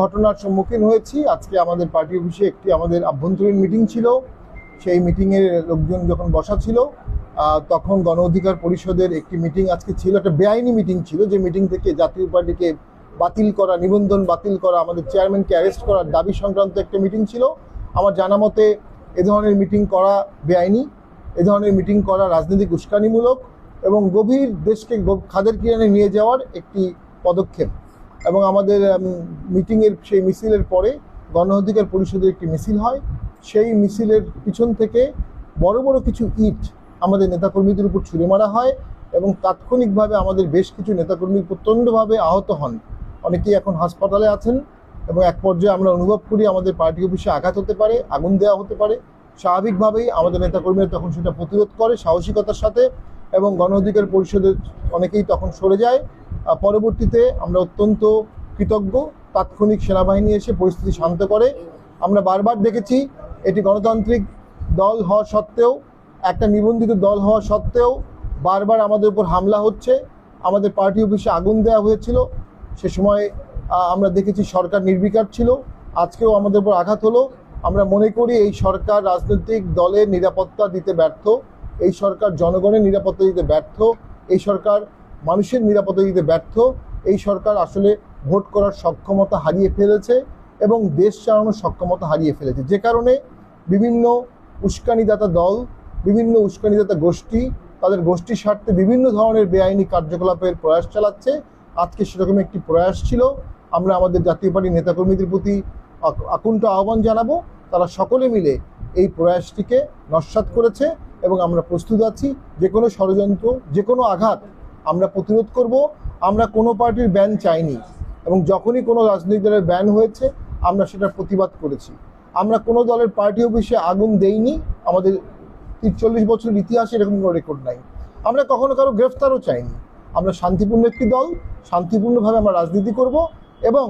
ঘটনার সম্মুখীন হয়েছি। আজকে আমাদের পার্টি অফিসে একটি আমাদের আভ্যন্তরীণ মিটিং ছিল। সেই মিটিংয়ে লোকজন যখন বসা ছিল তখন গণ অধিকার পরিষদের একটি মিটিং আজকে ছিল। একটা বেআইনি মিটিং ছিল, যে মিটিং থেকে জাতীয় পার্টিকে বাতিল করা, নিবন্ধন বাতিল করা, আমাদের চেয়ারম্যানকে অ্যারেস্ট করার দাবি সংক্রান্ত একটা মিটিং ছিল। আমার জানা মতে এ ধরনের মিটিং করা বেআইনি, এ ধরনের মিটিং করা রাজনৈতিক উস্কানিমূলক এবং গভীর দেশকে খাদের কিরানে নিয়ে যাওয়ার একটি পদক্ষেপ। এবং আমাদের মিটিংয়ের সেই মিছিলের পরে গণ অধিকার পরিষদের একটি মিছিল হয়। সেই মিছিলের পিছন থেকে বড় বড় কিছু ইট আমাদের নেতাকর্মীদের উপর ছুড়ে মারা হয় এবং তাৎক্ষণিকভাবে আমাদের বেশ কিছু নেতাকর্মী প্রচণ্ডভাবে আহত হন। অনেকেই এখন হাসপাতালে আছেন এবং এক পর্যায়ে আমরা অনুভব করি আমাদের পার্টি অফিসে আঘাত হতে পারে, আগুন দেওয়া হতে পারে। স্বাভাবিকভাবেই আমাদের নেতাকর্মীরা তখন সেটা প্রতিরোধ করে সাহসিকতার সাথে এবং গণ অধিকার পরিষদের অনেকেই তখন সরে যায়। পরবর্তীতে আমরা অত্যন্ত কৃতজ্ঞ। তাৎক্ষণিক সেনাবাহিনী এসে পরিস্থিতি শান্ত করে। আমরা বারবার দেখেছি, এটি গণতান্ত্রিক দল হওয়া সত্ত্বেও, একটা নিবন্ধিত দল হওয়া সত্ত্বেও বারবার আমাদের উপর হামলা হচ্ছে। আমাদের পার্টি অফিসে আগুন দেওয়া হয়েছিল। সে সময় আমরা দেখেছি সরকার নির্বিকার ছিল। আজকেও আমাদের উপর আঘাত হলো। আমরা মনে করি এই সরকার রাজনৈতিক দলের নিরাপত্তা দিতে ব্যর্থ। এই সরকার জনগণের নিরাপত্তা দিতে ব্যর্থ। এই সরকার মানুষের নিরাপত্তা দিতে ব্যর্থ। এই সরকার আসলে ভোট করার সক্ষমতা হারিয়ে ফেলেছে এবং দেশ চালানোর সক্ষমতা হারিয়ে ফেলেছে। যে কারণে বিভিন্ন উস্কানিদাতা দল, বিভিন্ন উস্কানিদাতা গোষ্ঠী, তাদের গোষ্ঠীর স্বার্থে বিভিন্ন ধরনের বেআইনি কার্যকলাপের প্রয়াস চালাচ্ছে। আজকে সেরকম একটি প্রয়াস ছিল। আমরা আমাদের জাতীয় পার্টির নেতাকর্মীদের প্রতি আকুণ্ঠ আহ্বান জানাব। তারা সকলে মিলে এই প্রয়াসটিকে নস্বাত করেছে এবং আমরা প্রস্তুত আছি। যে কোনো ষড়যন্ত্র, যে কোনো আঘাত আমরা প্রতিরোধ করব, আমরা কোনো পার্টির ব্যান চাইনি এবং যখনই কোনো রাজনৈতিক দলের ব্যান হয়েছে, আমরা সেটার প্রতিবাদ করেছি। আমরা কোনো দলের পার্টি অফিসে আগুন দেইনি, আমাদের তিরচল্লিশ বছরের ইতিহাসে এরকম কোনো রেকর্ড নাই। আমরা কখনো কারও গ্রেফতারও চাইনি। আমরা শান্তিপূর্ণ একটি দল, শান্তিপূর্ণভাবে আমরা রাজনীতি করব এবং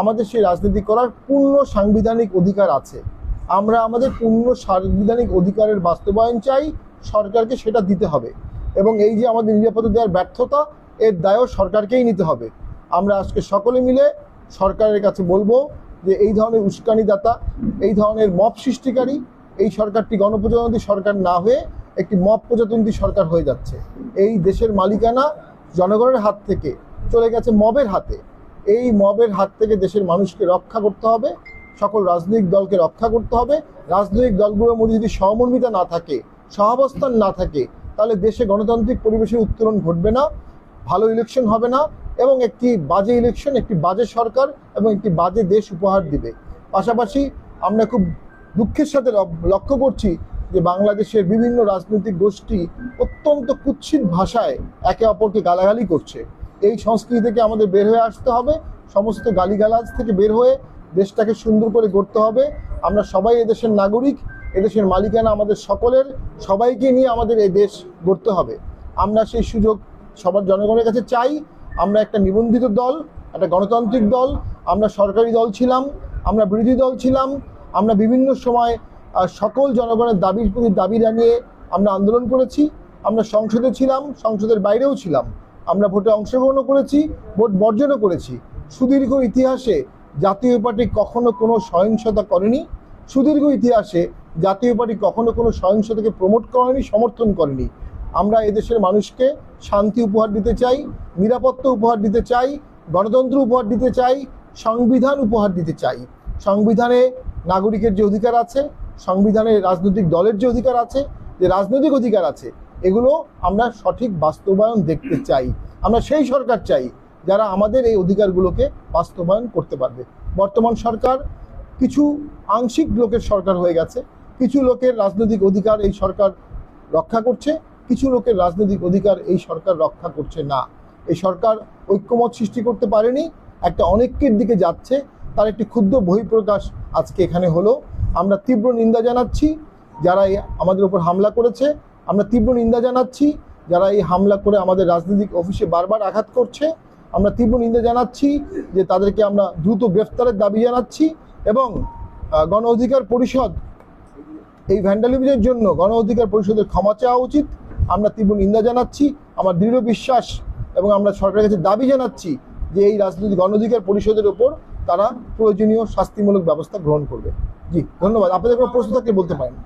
আমাদের সেই রাজনীতি করার পূর্ণ সাংবিধানিক অধিকার আছে। আমরা আমাদের পূর্ণ সাংবিধানিক অধিকারের বাস্তবায়ন চাই, সরকারকে সেটা দিতে হবে। এবং এই যে আমাদের নিরাপত্তা দেওয়ার ব্যর্থতা, এর দায়ও সরকারকেই নিতে হবে। আমরা আজকে সকলে মিলে সরকারের কাছে বলব যে এই ধরনের উস্কানিদাতা, এই ধরনের মপ সৃষ্টিকারী এই সরকারটি গণপ্রজাতন্ত্রী সরকার না হয়ে একটি মপ প্রজাতন্ত্রী সরকার হয়ে যাচ্ছে। এই দেশের মালিকানা জনগণের হাত থেকে চলে গেছে মবের হাতে। এই মবের হাত থেকে দেশের মানুষকে রক্ষা করতে হবে, সকল রাজনৈতিক দলকে রক্ষা করতে হবে। রাজনৈতিক দলগুলোর মধ্যে যদি সহমর্মিতা না থাকে, সহাবস্থান না থাকে তাহলে দেশে গণতান্ত্রিক পরিবেশের উত্তরণ ঘটবে না, ভালো ইলেকশন হবে না, এবং একটি বাজে ইলেকশন একটি বাজে সরকার এবং একটি বাজে দেশ উপহার দিবে। পাশাপাশি আমরা খুব দুঃখের সাথে লক- লক্ষ্য করছি যে বাংলাদেশের বিভিন্ন রাজনৈতিক গোষ্ঠী অত্যন্ত কুৎসিত ভাষায় একে অপরকে গালাগালি করছে। এই সংস্কৃতি থেকে আমাদের বের হয়ে আসতে হবে, সমস্ত গালিগালাজ থেকে বের হয়ে দেশটাকে সুন্দর করে গড়তে হবে। আমরা সবাই এদেশের নাগরিক এদেশের মালিকানা আমাদের সকলের, সবাইকে নিয়ে আমাদের এই দেশ গড়তে হবে। আমরা সেই সুযোগ সবার জনগণের কাছে চাই। আমরা একটা নিবন্ধিত দল, একটা গণতান্ত্রিক দল, আমরা সরকারি দল ছিলাম, আমরা বিরোধী দল ছিলাম, আমরা বিভিন্ন সময় সকল জনগণের দাবির প্রতি দাবি জানিয়ে আমরা আন্দোলন করেছি। আমরা সংসদে ছিলাম, সংসদের বাইরেও ছিলাম। আমরা ভোটে অংশগ্রহণও করেছি, ভোট বর্জনও করেছি। সুদীর্ঘ ইতিহাসে জাতীয় পার্টি কখনো কোনো সহিংসতা করেনি। সুদীর্ঘ ইতিহাসে জাতীয় পার্টি কখনো কোনো সহিংসতাকে প্রমোট করেনি, সমর্থন করেনি। আমরা এদেশের মানুষকে শান্তি উপহার দিতে চাই, নিরাপত্তা উপহার দিতে চাই, গণতন্ত্র উপহার দিতে চাই, সংবিধান উপহার দিতে চাই। সংবিধানে নাগরিকের যে অধিকার আছে, সংবিধানে রাজনৈতিক দলের যে অধিকার আছে, যে রাজনৈতিক অধিকার আছে, এগুলো আমরা সঠিক বাস্তবায়ন দেখতে চাই। আমরা সেই সরকার চাই যারা আমাদের এই অধিকারগুলোকে বাস্তবায়ন করতে পারবে। বর্তমান সরকার কিছু আংশিক লোকের সরকার হয়ে গেছে কিছু লোকের রাজনৈতিক অধিকার এই সরকার রক্ষা করছে, কিছু লোকের রাজনৈতিক অধিকার এই সরকার রক্ষা করছে না। এই সরকার ঐক্যমত সৃষ্টি করতে পারেনি, একটা অনেকের দিকে যাচ্ছে, তার একটি ক্ষুদ্র বহিঃপ্রকাশ আজকে এখানে হলো। আমরা তীব্র নিন্দা জানাচ্ছি যারা এই আমাদের উপর হামলা করেছে, আমরা তীব্র নিন্দা জানাচ্ছি যারা এই হামলা করে আমাদের রাজনৈতিক অফিসে বারবার আঘাত করছে, আমরা তীব্র নিন্দা জানাচ্ছি যে তাদেরকে আমরা দ্রুত গ্রেফতারের দাবি জানাচ্ছি এবং গণ অধিকার পরিষদ এই ভ্যান্ডালিজমের জন্য গণ অধিকার পরিষদের ক্ষমা চাওয়া উচিত। আমরা তীব্র নিন্দা জানাচ্ছি, আমার দৃঢ় বিশ্বাস এবং আমরা সরকারের কাছে দাবি জানাচ্ছি যে এই রাজনৈতিক গণ অধিকার পরিষদের ওপর তারা প্রয়োজনীয় শাস্তিমূলক ব্যবস্থা গ্রহণ করবে। জি, ধন্যবাদ। আপনাদের কোনো প্রশ্ন থাকলে বলতে পারেন।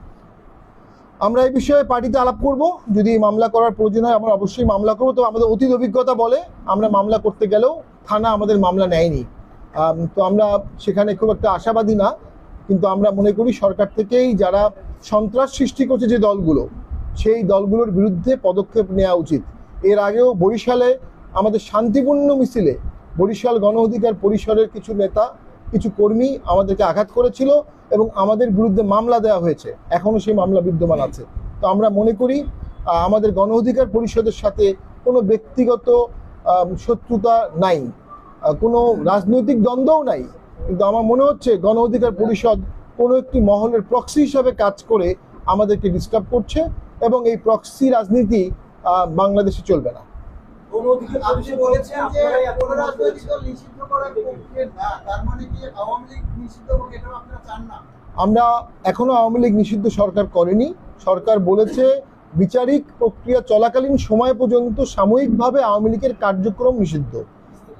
আমরা এই বিষয়ে পার্টিতে আলাপ করব। যদি মামলা করার প্রয়োজন হয়, আমরা অবশ্যই মামলা করব। তো আমাদের অতীত অভিজ্ঞতা বলে আমরা মামলা করতে গেলেও থানা আমাদের মামলা নেয়নি। তো আমরা সেখানে খুব একটা আশাবাদী না। কিন্তু আমরা মনে করি সরকার থেকেই যারা সন্ত্রাস সৃষ্টি করছে যে দলগুলো, সেই দলগুলোর বিরুদ্ধে পদক্ষেপ নেওয়া উচিত। এর আগেও বরিশালে আমাদের শান্তিপূর্ণ মিছিলে বরিশাল গণ অধিকার পরিষদের কিছু নেতা, কিছু কর্মী আমাদেরকে আঘাত করেছিল এবং আমাদের বিরুদ্ধে মামলা দেওয়া হয়েছে। এখনও সেই মামলা বিদ্যমান আছে। তো আমরা মনে করি আমাদের গণ অধিকার পরিষদের সাথে কোনো ব্যক্তিগত শত্রুতা নাই। কোনো রাজনৈতিক দ্বন্দ্বও নাই। কিন্তু আমার মনে হচ্ছে গণ অধিকার পরিষদ কোনো একটি মহলের প্রক্সি হিসাবে কাজ করে আমাদেরকে ডিস্টার্ব করছে এবং এই প্রক্সি রাজনীতি বাংলাদেশে চলবে না। আপনি বলেছেন যে কোনো রাজনৈতিক দল নিষিদ্ধ করার পক্ষে না তার মানে কি আওয়ামী লীগ নিষিদ্ধ হোক এটাও আপনারা চান না? আমরা এখনও আওয়ামী লীগ নিষিদ্ধ সরকার করেনি। সরকার বলেছে বিচারিক প্রক্রিয়া চলাকালীন সময় পর্যন্ত সাময়িকভাবে আওয়ামী লীগের কার্যক্রম নিষিদ্ধ।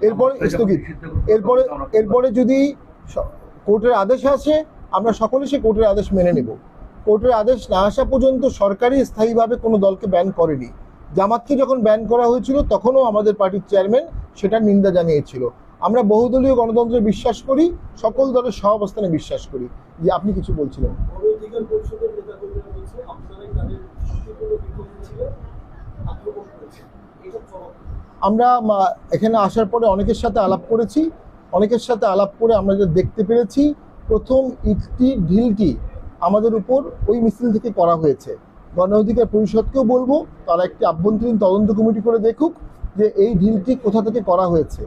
এরপরে স্থগিত। এরপরে এরপরে যদি স- কোর্টের আদেশ আসে আমরা সকলে সে কোর্টের আদেশ মেনে নেব। কোর্টের আদেশ না আসা পর্যন্ত সরকারই স্থায়ীভাবে কোনো দলকে ব্যান করেনি। জামাতকে যখন ব্যান করা হয়েছিল তখনও আমাদের পার্টির চেয়ারম্যান সেটার নিন্দা জানিয়েছিল। আমরা বহুদলীয় গণতন্ত্রে বিশ্বাস করি সকল দলের সহাবস্থানে বিশ্বাস করি। যে আপনি কিছু বলছিলেন। অধিকার পরিষদের আপনারাই তাদের ছিল আমরা এখানে আসার পরে অনেকের সাথে আলাপ করেছি, অনেকের সাথে আলাপ করে আমরা যে দেখতে পেরেছি, প্রথম ইটটি, ঢিলটি আমাদের উপর ওই মিছিল থেকে করা হয়েছে। গণ অধিকার পরিষদকেও বলব, তারা একটি আভ্যন্তরীণ তদন্ত কমিটি করে দেখুক যে এই ঢিলটি কোথা থেকে করা হয়েছে।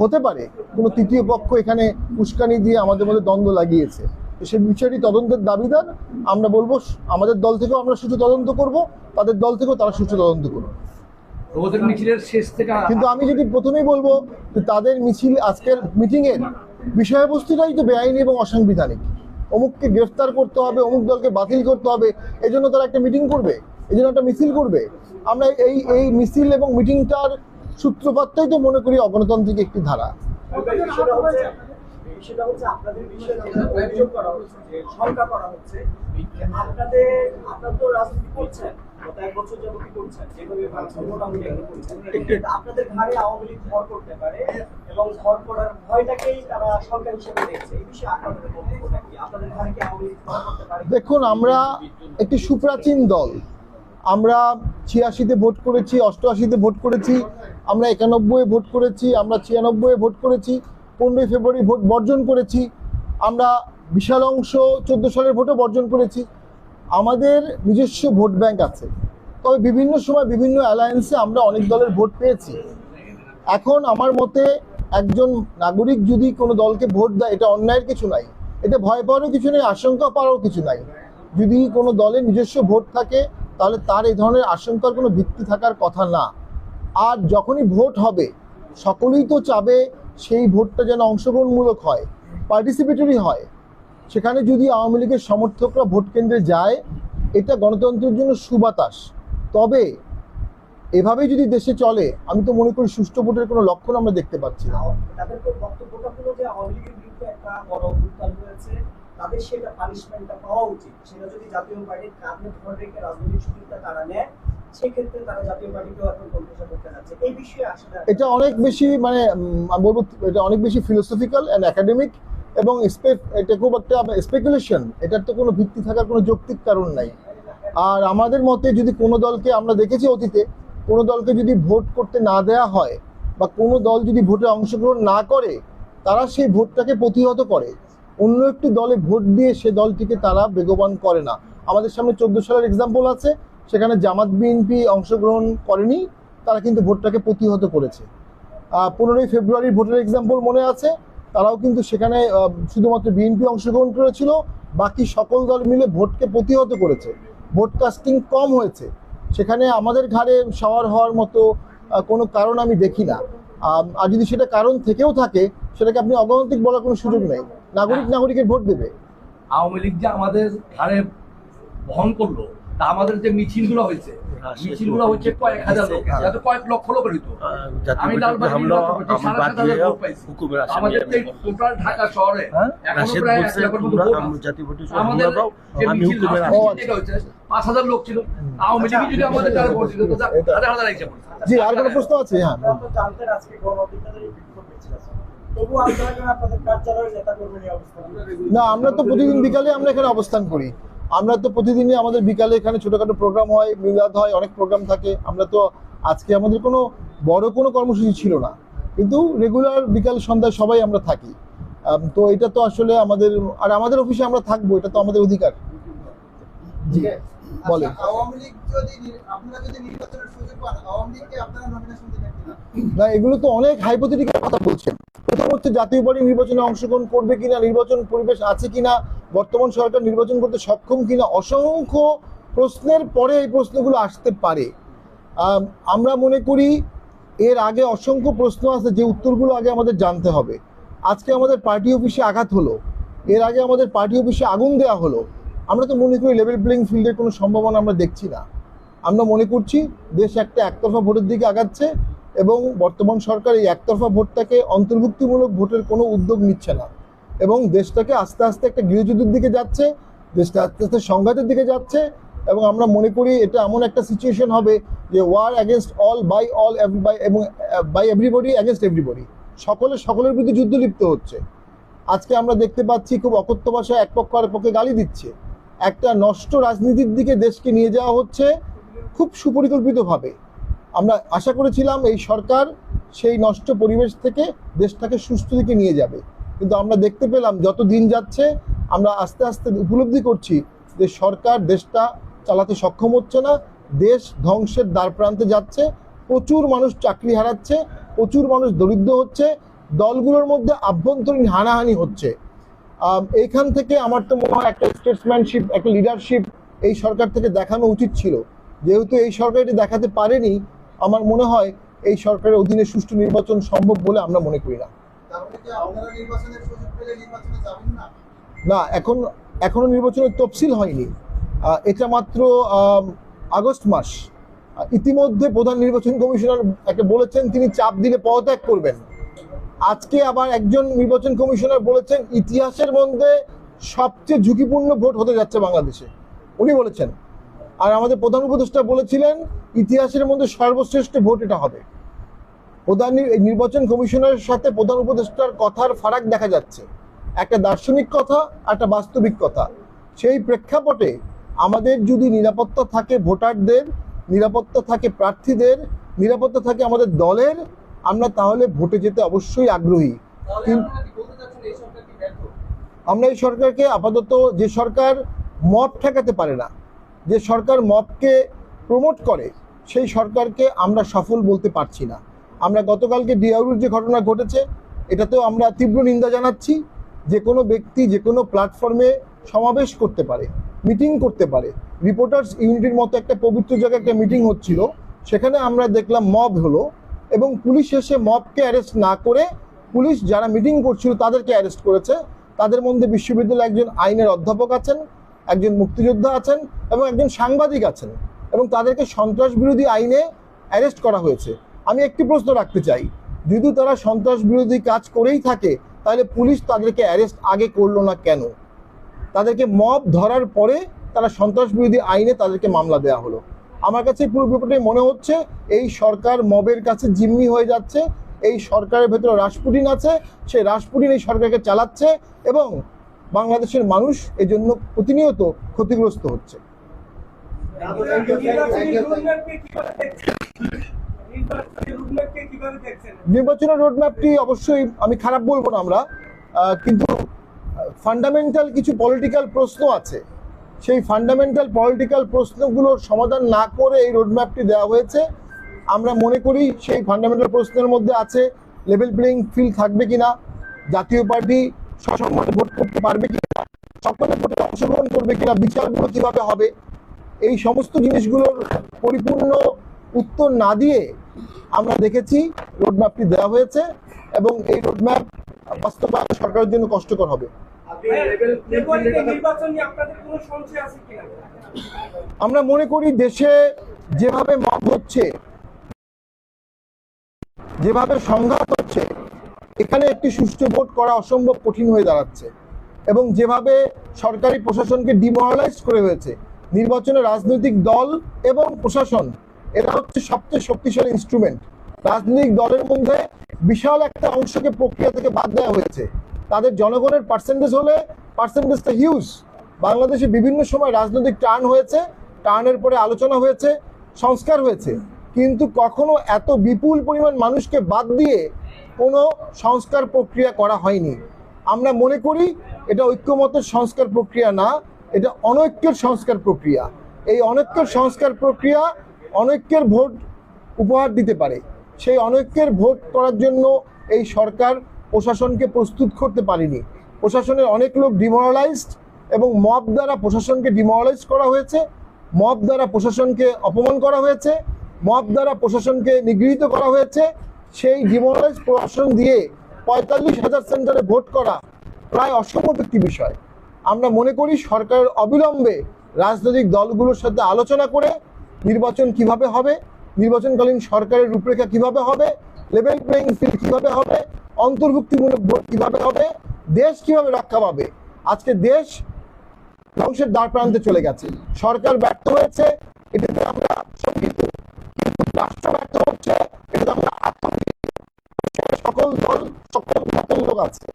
হতে পারে কোনো তৃতীয় পক্ষ এখানে উস্কানি দিয়ে আমাদের মধ্যে দ্বন্দ্ব লাগিয়েছে। সে বিষয়টি তদন্তের দাবিদার, আমরা বলব, আমাদের দল থেকেও আমরা সুষ্ঠু তদন্ত করব, তাদের দল থেকেও তারা সুষ্ঠু তদন্ত করবে ওদের মিছিলের শেষ থেকে কিন্তু আমি যদি প্রথমেই বলব তাদের মিছিল আজকের মিটিং এর বিষয়বস্তুটাই তো বেআইনি এবং অসাংবিধানিক। অমুককে গ্রেফতার করতে হবে অমুক দলকে বাতিল করতে হবে এই জন্য তারা একটা মিটিং করবে এই জন্য একটা মিছিল করবে। আমরা এই এই মিছিল এবং মিটিংটার সূত্রপাতটাই তো মনে করি অগণতান্ত্রিক একটি ধারা। হচ্ছে আপনাদের বিষয়ে অভিযোগ করা হচ্ছে যে শঙ্কা করা হচ্ছে আপনাদের আপনারা তো রাজনীতি করছেন দেখুন, আমরা একটি সুপ্রাচীন দল। আমরা ছিয়াশিতে ভোট করেছি, অষ্টআশিতে ভোট করেছি, আমরা একানব্বই ভোট করেছি, আমরা ছিয়ানব্বই ভোট করেছি, পনেরোই ফেব্রুয়ারি ভোট বর্জন করেছি, আমরা বিশাল অংশ চোদ্দ সালের ভোটও বর্জন করেছি। আমাদের নিজস্ব ভোট ব্যাংক আছে। তবে বিভিন্ন সময় বিভিন্ন অ্যালায়েন্সে আমরা অনেক দলের ভোট পেয়েছি। এখন আমার মতে একজন নাগরিক যদি কোনো দলকে ভোট দেয়, এটা অন্যায়ের কিছু নাই। এতে ভয় পাওয়ারও কিছু নেই, আশঙ্কা পাওয়ারও কিছু নাই। যদি কোনো দলের নিজস্ব ভোট থাকে, তাহলে তার এই ধরনের আশঙ্কার কোনো ভিত্তি থাকার কথা না। আর যখনই ভোট হবে, সকলেই তো চাবে সেই ভোটটা যেন অংশগ্রহণমূলক হয় পার্টিসিপেটরি হয়। সেখানে যদি আওয়ামী লীগের সমর্থকরা ভোট কেন্দ্রে যায় এটা গণতন্ত্রের জন্য সুবাতাস। তবে এভাবেই যদি দেশে চলে আমি তো মনে করি সুষ্ঠু ভোটের কোনো লক্ষণ আমরা দেখতে পাচ্ছি না। তাদের সেটা পানিশমেন্টটা পাওয়া উচিত। সেটা যদি জাতীয় পার্টির কাঁধে ধরে রেখে রাজনৈতিক সুযোগটা তারা নেয় এটা অনেক বেশি মানে আমি বলব এটা অনেক বেশি ফিলোসফিক্যাল অ্যান্ড একাডেমিক এবং এটা খুব একটা স্পেকুলেশন এটার তো কোনো ভিত্তি থাকার কোনো যৌক্তিক কারণ নাই। আর আমাদের মতে যদি কোনো দলকে আমরা দেখেছি অতীতে, কোনো দলকে যদি ভোট করতে না দেয়া হয় বা কোনো দল যদি ভোটে অংশগ্রহণ না করে, তারা সেই ভোটটাকে প্রতিহত করে। অন্য একটি দলে ভোট দিয়ে সে দলটিকে তারা বেগবান করে না। আমাদের সামনে চোদ্দ সালের এক্সাম্পল আছে, সেখানে জামাত বিএনপি অংশগ্রহণ করেনি, তারা কিন্তু ভোটটাকে প্রতিহত করেছে। পনেরোই ফেব্রুয়ারির ভোটের এক্সাম্পল মনে আছে তারাও কিন্তু সেখানে শুধুমাত্র বিএনপি অংশগ্রহণ করেছিল, বাকি সকল দল মিলে ভোটকে প্রতিহত করেছে। ভোট কাস্টিং কম হয়েছে। সেখানে আমাদের ঘাড়ে সওয়ার হওয়ার মতো কোনো কারণ আমি দেখি না। আর যদি সেটা কারণ থেকেও থাকে, সেটাকে আপনি অগণতিক বলার কোনো সুযোগ নেই। নাগরিক নাগরিকের ভোট দেবে। আওয়ামী লীগ যে আমাদের ঘাড়ে বহন করল তা আমাদের যে মিছিলগুলো হয়েছে মিছিলগুলো হচ্ছে কয়েক হাজার লোক। যাতে কয়েক লক্ষ লোক হইত আমি লালবাগ নির্বাচন করছি, সাড়ে সাত হাজার ভোট পাইছি। আমাদের টোটাল ঢাকা শহরে এখনও প্রায় এক লাখের মতো আমাদের যে মিছিল ও, যেটা হচ্ছে, পাঁচ হাজার লোক ছিল। আওয়ামী লীগ যদি আমাদের দ্বারা ভোট দিত হাজার হাজার হিসাব জি আর কোনো প্রশ্ন আছে? হ্যাঁ আপনারা তো জানতেন আজকে? না আমরা তো প্রতিদিন বিকালে আমরা এখানে অবস্থান করি। আমরা তো প্রতিদিনই আমাদের বিকালে এখানে ছোটখাটো প্রোগ্রাম হয় মিলাদ হয় অনেক প্রোগ্রাম থাকে। আমরা তো আজকে আমাদের কোনো বড় কোনো কর্মসূচি ছিল না। কিন্তু রেগুলার বিকাল সন্ধ্যায় সবাই আমরা থাকি। তো এটা তো আসলে আমাদের আর আমাদের অফিসে আমরা থাকব এটা তো আমাদের অধিকার। জি আচ্ছা, দিবেন কিনা? না এগুলো তো অনেক হাইপোথেটিক্যাল কথা বলছেন। প্রথম হচ্ছে জাতীয় পার্টি নির্বাচনে অংশগ্রহণ করবে কিনা নির্বাচন পরিবেশ আছে কিনা বর্তমান সরকার নির্বাচন করতে সক্ষম কিনা অসংখ্য প্রশ্নের পরে এই প্রশ্নগুলো আসতে পারে। আমরা মনে করি এর আগে অসংখ্য প্রশ্ন আছে যে উত্তরগুলো আগে আমাদের জানতে হবে। আজকে আমাদের পার্টি অফিসে আঘাত হলো, এর আগে আমাদের পার্টি অফিসে আগুন দেওয়া হলো। আমরা তো মনে করি লেভেল প্লেইং ফিল্ডের কোনো সম্ভাবনা আমরা দেখছি না। আমরা মনে করছি দেশ একটা একতরফা ভোটের দিকে আগাচ্ছে এবং বর্তমান সরকার এই একতরফা ভোটটাকে অন্তর্ভুক্তিমূলক ভোটের কোনো উদ্যোগ নিচ্ছে না। এবং দেশটাকে আস্তে আস্তে একটা গৃহযুদ্ধের দিকে যাচ্ছে, দেশটা আস্তে আস্তে সংঘাতের দিকে যাচ্ছে এবং আমরা মনে করি এটা এমন একটা সিচুয়েশন হবে যে war against all by all by এবং বাই এভরিবডি অ্যাগেনস্ট এভরিবডি সকলে, সকলের বিরুদ্ধে যুদ্ধ লিপ্ত হচ্ছে। আজকে আমরা দেখতে পাচ্ছি খুব অকথ্য ভাষায় এক পক্ষ আর পক্ষে গালি দিচ্ছে। একটা নষ্ট রাজনীতির দিকে দেশকে নিয়ে যাওয়া হচ্ছে খুব সুপরিকল্পিতভাবে। আমরা আশা করেছিলাম এই সরকার সেই নষ্ট পরিবেশ থেকে দেশটাকে সুস্থ দিকে নিয়ে যাবে। কিন্তু আমরা দেখতে পেলাম যত দিন যাচ্ছে, আমরা আস্তে আস্তে উপলব্ধি করছি যে সরকার দেশটা চালাতে সক্ষম হচ্ছে না, দেশ ধ্বংসের দ্বার প্রান্তে যাচ্ছে, প্রচুর মানুষ চাকরি হারাচ্ছে, প্রচুর মানুষ দরিদ্র হচ্ছে, দলগুলোর মধ্যে আভ্যন্তরীণ হানাহানি হচ্ছে। এইখান থেকে আমার তো মনে হয় একটা স্টেটসম্যানশিপ একটা লিডারশিপ এই সরকার থেকে দেখানো উচিত ছিল। যেহেতু এই সরকার এটি দেখাতে পারেনি, আমার মনে হয় এই সরকারের অধীনে সুষ্ঠু নির্বাচন সম্ভব বলে আমরা মনে করি না। না? এখন, এখনও নির্বাচনের তফসিল হয়নি। এটা মাত্র আগস্ট মাস। ইতিমধ্যে প্রধান নির্বাচন কমিশনার একটা বলেছেন, তিনি চাপ দিলে পদত্যাগ করবেন। আজকে আবার একজন নির্বাচন কমিশনার বলেছেন, ইতিহাসের মধ্যে সবচেয়ে ঝুঁকিপূর্ণ ভোট হতে যাচ্ছে বাংলাদেশে। উনি বলেছেন। আর আমাদের প্রধান উপদেষ্টা বলেছিলেন, ইতিহাসের মধ্যে সর্বশ্রেষ্ঠ ভোট এটা হবে। প্রধান নির্বাচন কমিশনের সাথে প্রধান উপদেষ্টার কথার ফারাক দেখা যাচ্ছে। একটা দার্শনিক কথা আর একটা বাস্তবিক কথা। সেই প্রেক্ষাপটে আমাদের যদি নিরাপত্তা থাকে ভোটারদের নিরাপত্তা থাকে প্রার্থীদের নিরাপত্তা থাকে আমাদের দলের আমরা তাহলে ভোটে যেতে অবশ্যই আগ্রহী। আমরা এই সরকারকে আপাতত যে সরকার মব ঠেকাতে পারে না যে সরকার মবকে প্রমোট করে সেই সরকারকে আমরা সফল বলতে পারছি না। আমরা গতকালকে ডিআউর যে ঘটনা ঘটেছে, এটাতেও আমরা তীব্র নিন্দা জানাচ্ছি যে কোনো ব্যক্তি যে কোনো প্ল্যাটফর্মে সমাবেশ করতে পারে, মিটিং করতে পারে। রিপোর্টার্স ইউনিটির মতো একটা পবিত্র জায়গায় একটা মিটিং হচ্ছিল, সেখানে আমরা দেখলাম মব হলো এবং পুলিশ এসে মবকে অ্যারেস্ট না করে পুলিশ যারা মিটিং করছিল তাদেরকে অ্যারেস্ট করেছে। তাদের মধ্যে বিশ্ববিদ্যালয়ে একজন আইনের অধ্যাপক আছেন, একজন মুক্তিযোদ্ধা আছেন এবং একজন সাংবাদিক আছেন এবং তাদেরকে সন্ত্রাস বিরোধী আইনে অ্যারেস্ট করা হয়েছে। আমি একটি প্রশ্ন রাখতে চাই। যদি তারা সন্ত্রাস বিরোধী কাজ করেই থাকে, তাহলে পুলিশ তাদেরকে অ্যারেস্ট আগে করল না কেন? তাদেরকে মব ধরার পরে তারা সন্ত্রাস বিরোধী আইনে তাদেরকে মামলা দেওয়া হলো। আমার কাছে পুরো ব্যাপারটাই মনে হচ্ছে, এই সরকার মবের কাছে জিম্মি হয়ে যাচ্ছে, এই সরকারের ভেতরে রাসপুটিন আছে, সেই রাসপুটিন এই সরকারকে চালাচ্ছে এবং বাংলাদেশের মানুষ এজন্য প্রতিনিয়ত ক্ষতিগ্রস্ত হচ্ছে। নির্বাচনের রোডম্যাপটি অবশ্যই আমি খারাপ বলব না আমরা। কিন্তু ফান্ডামেন্টাল কিছু পলিটিক্যাল প্রশ্ন আছে। সেই ফান্ডামেন্টাল পলিটিক্যাল প্রশ্নগুলোর সমাধান না করে এই রোডম্যাপটি দেওয়া হয়েছে। আমরা মনে করি সেই ফান্ডামেন্টাল প্রশ্নের মধ্যে আছে লেভেল প্লেইং ফিল্ড থাকবে কিনা, জাতীয় পার্টি সসম্মানে ভোট করতে পারবে কিনা সকলে ভোটে অংশগ্রহণ করবে কিনা, বিচারগুলো কীভাবে হবে, এই সমস্ত জিনিসগুলোর পরিপূর্ণ উত্তর না দিয়ে আমরা দেখেছি রোডম্যাপটি দেওয়া হয়েছে এবং এই রোডম্যাপ বাস্তবায়ন সরকারের জন্য কষ্টকর হবে। আপনি লেভেল নির্বাচন নিয়ে আপনাদের কোনো সংশয় আছে কিনা? আমরা মনে করি দেশে যেভাবে মত হচ্ছে যেভাবে সংঘাত হচ্ছে এখানে একটি সুষ্ঠু ভোট করা অসম্ভব কঠিন হয়ে দাঁড়াচ্ছে এবং যেভাবে সরকারি প্রশাসনকে ডিমোরালাইজ করে হয়েছে নির্বাচনে রাজনৈতিক দল এবং প্রশাসন এরা হচ্ছে সবচেয়ে শক্তিশালী ইনস্ট্রুমেন্ট রাজনৈতিক দলের মধ্যে বিশাল একটা অংশকে প্রক্রিয়া থেকে বাদ দেওয়া হয়েছে। তাদের জনগণের পার্সেন্টেজ হলে পার্সেন্টেজটা হিউজ বাংলাদেশে বিভিন্ন সময় রাজনৈতিক টার্ন হয়েছে, টার্নের পরে আলোচনা হয়েছে, সংস্কার হয়েছে। কিন্তু কখনো এত বিপুল পরিমাণ মানুষকে বাদ দিয়ে কোনো সংস্কার প্রক্রিয়া করা হয়নি। আমরা মনে করি এটা ঐক্যমতের সংস্কার প্রক্রিয়া না, এটা অনৈক্যের সংস্কার প্রক্রিয়া। এই অনৈক্যের সংস্কার প্রক্রিয়া অনৈক্যের ভোট উপহার দিতে পারে। সেই অনৈক্যের ভোট করার জন্য এই সরকার প্রশাসনকে প্রস্তুত করতে পারেনি। প্রশাসনের অনেক লোক ডিমোরালাইজড এবং মব দ্বারা প্রশাসনকে ডিমোরালাইজ করা হয়েছে। মব দ্বারা প্রশাসনকে অপমান করা হয়েছে। মব দ্বারা প্রশাসনকে নিগৃহীত করা হয়েছে। সেই ডিমোরালাইজ প্রশাসন দিয়ে পঁয়তাল্লিশ হাজার সেন্টারে ভোট করা প্রায় অসম্ভব একটি বিষয়। আমরা মনে করি সরকার অবিলম্বে রাজনৈতিক দলগুলোর সাথে আলোচনা করে নির্বাচন কীভাবে হবে? নির্বাচনকালীন সরকারের রূপরেখা কীভাবে হবে? লেভেল প্লেইং ফিল্ড কীভাবে হবে? অন্তর্ভুক্তিমূলক ভোট কীভাবে হবে? দেশ কীভাবে রক্ষা পাবে? আজকে দেশ ধ্বংসের দ্বার প্রান্তে চলে গেছে। সরকার ব্যর্থ হয়েছে, এটাতে আমরা শঙ্কিত। কিন্তু রাষ্ট্র ব্যর্থ হচ্ছে, এটাতে আমরা আতঙ্কিত। সকল দল, সকল মতের লোক আছে।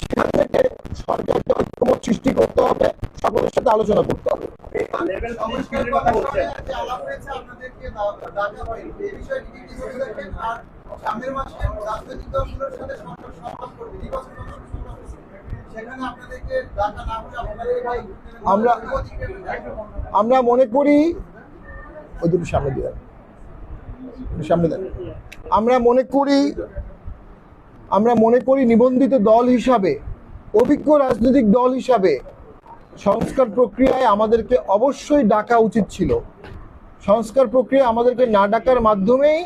সেখান থেকে সরকারকে ঐক্যমত সৃষ্টি করতে হবে, সকলের সাথে আলোচনা করতে হবে। আমরা- আমরা মনে করি ওই দুটো সামনে দিয়ে সামনে দেন। আমরা মনে করি আমরা মনে করি নিবন্ধিত দল হিসাবে, অভিজ্ঞ রাজনৈতিক দল হিসাবে সংস্কার প্রক্রিয়ায় আমাদেরকে অবশ্যই ডাকা উচিত ছিল। সংস্কার প্রক্রিয়া আমাদেরকে না ডাকার মাধ্যমেই